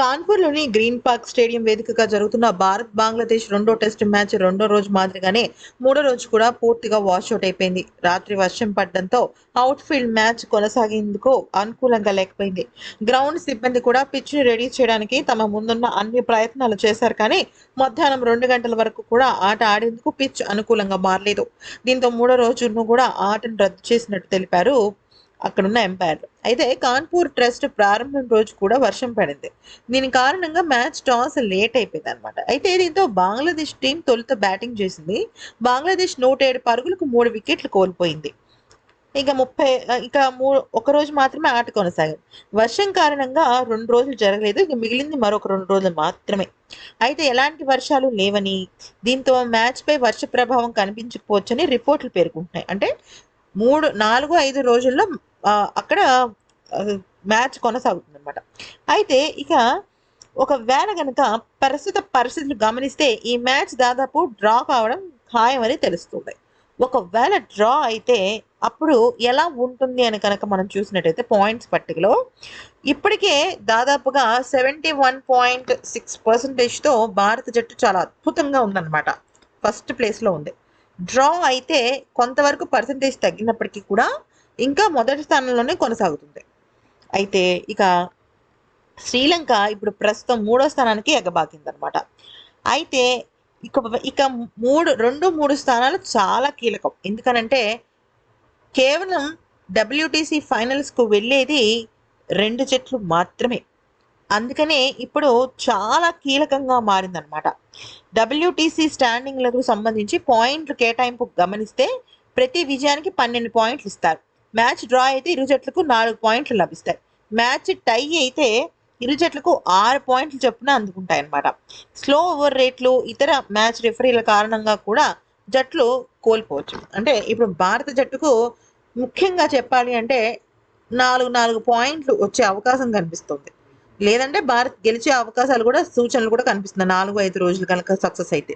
కాన్పూర్లోని green park stadium వేదికగా జరుగుతున్న భారత్ బంగ్లాదేశ్ రెండో టెస్ట్ మ్యాచ్ రెండో రోజు మాదిరిగానే మూడో రోజు కూడా పూర్తిగా వాషౌట్ అయిపోయింది. రాత్రి వర్షం పడడంతో అవుట్ ఫీల్డ్ మ్యాచ్ కొనసాగేందుకు అనుకూలంగా లేకపోయింది. గ్రౌండ్ సిబ్బంది కూడా పిచ్ను రెడీ చేయడానికి తమ ముందున్న అన్ని ప్రయత్నాలు చేశారు కానీ మధ్యాహ్నం రెండు గంటల వరకు కూడా ఆట ఆడేందుకు పిచ్ అనుకూలంగా మారలేదు. దీంతో మూడో రోజును కూడా ఆటను రద్దు చేసినట్టు తెలిపారు అక్కడున్న ఎంపైర్ అయితే కాన్పూర్ ట్రస్ట్ ప్రారంభం రోజు కూడా వర్షం పడింది. దీని కారణంగా మ్యాచ్ టాస్ లేట్ అయిపోయింది అనమాట అయితే దీంతో బంగ్లాదేశ్ టీం తొలుత బ్యాటింగ్ చేసింది. బంగ్లాదేశ్ నూట ఏడు పరుగులకు మూడు వికెట్లు కోల్పోయింది. ఇక ముప్పై ఇక మూ ఒక రోజు మాత్రమే ఆట కొనసాగింది. వర్షం కారణంగా రెండు రోజులు జరగలేదు. ఇక మిగిలింది మరొక రెండు రోజులు మాత్రమే. అయితే ఎలాంటి వర్షాలు లేవని దీంతో మ్యాచ్పై వర్ష ప్రభావం కనిపించకపోవచ్చని రిపోర్ట్లు పేర్కొంటున్నాయి. అంటే మూడు నాలుగు ఐదు రోజుల్లో అక్కడ మ్యాచ్ కొనసాగుతుంది అనమాట అయితే ఇక ఒకవేళ కనుక ప్రస్తుత పరిస్థితులు గమనిస్తే ఈ మ్యాచ్ దాదాపు డ్రా కావడం ఖాయమని తెలుస్తుంది. ఒకవేళ డ్రా అయితే అప్పుడు ఎలా ఉంటుంది అని కనుక మనం చూసినట్టయితే పాయింట్స్ పట్టికలో ఇప్పటికే దాదాపుగా సెవెంటీ వన్ పాయింట్ సిక్స్ పర్సెంటేజ్తో భారత జట్టు చాలా అద్భుతంగా ఉందన్నమాట. ఫస్ట్ ప్లేస్లో ఉంది. డ్రా అయితే కొంతవరకు పర్సంటేజ్ తగ్గినప్పటికీ కూడా ఇంకా మొదటి స్థానంలోనే కొనసాగుతుంది. అయితే ఇక శ్రీలంక ఇప్పుడు ప్రస్తుతం మూడో స్థానానికి ఎగబాకిందనమాట అయితే ఇక ఇక మూడు రెండు మూడు స్థానాలు చాలా కీలకం. ఎందుకనంటే కేవలం డబ్ల్యూటీసీ ఫైనల్స్కు వెళ్ళేది రెండు జట్లు మాత్రమే. అందుకనే ఇప్పుడు చాలా కీలకంగా మారిందనమాట డబ్ల్యూటీసీ స్టాండింగ్లకు సంబంధించి పాయింట్లు కేటాయింపు గమనిస్తే ప్రతి విజయానికి పన్నెండు పాయింట్లు ఇస్తారు. మ్యాచ్ డ్రా అయితే ఇరు జట్లకు నాలుగు పాయింట్లు లభిస్తాయి. మ్యాచ్ టై అయితే ఇరు జట్లకు ఆరు పాయింట్లు చొప్పున అందుకుంటాయి అన్నమాట స్లో ఓవర్ రేట్లు ఇతర మ్యాచ్ రిఫరీల కారణంగా కూడా జట్లు కోల్పోవచ్చు. అంటే ఇప్పుడు భారత జట్టుకు ముఖ్యంగా చెప్పాలి అంటే నాలుగు నాలుగు పాయింట్లు వచ్చే అవకాశం కనిపిస్తుంది. లేదంటే భారత్ గెలిచే అవకాశాలు కూడా సూచనలు కూడా కనిపిస్తున్నాయి. నాలుగు ఐదు రోజులు కనుక సక్సెస్ అయితే.